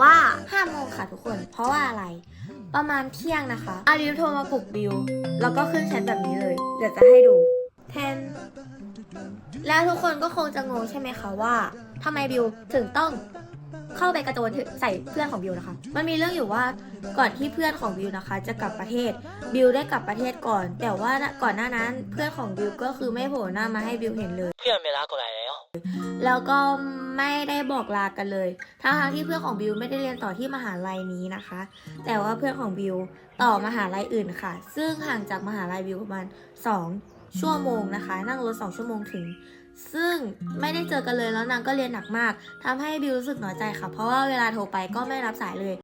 ว่า5โมงค่ะทุกคน เพราะว่าอะไร ประมาณเที่ยงนะคะ อาริวโทรมาปลุกบิว แล้วก็ขึ้นแชทแบบนี้เลย เดี๋ยวจะให้ดูแทนแล้วทุกคนก็คงจะงงใช่ไหมคะว่าทำไมบิวถึงต้องเข้าไปกระโจนใส่เพื่อนของบิวนะคะ มันมีเรื่องอยู่ว่าก่อนที่เพื่อนของบิวนะคะ จะกลับประเทศ บิวได้กลับประเทศก่อน แต่ว่าก่อนหน้านั้นเพื่อนของบิวก็คือไม่โผล่หน้ามาให้บิวเห็นเลยเพื่อนไม่รักกูไแล้วก็ไม่ได้บอกลากันเลย ทั้งที่เพื่อนของบิวไม่ได้เรียนต่อที่มหาลัยนี้นะคะ แต่ว่าเพื่อนของบิวต่อมหาลัยอื่นค่ะ ซึ่งห่างจากมหาลัยบิวประมาณ 2 ชั่วโมงนะคะ นั่งรถ 2 ชั่วโมงถึง ซึ่งไม่ได้เจอกันเลยแล้วนางก็เรียนหนักมากทำให้บิวรู้สึกน้อยใจค่ะ เพราะว่าเวลาโทรไปก็ไม่รับสายเลย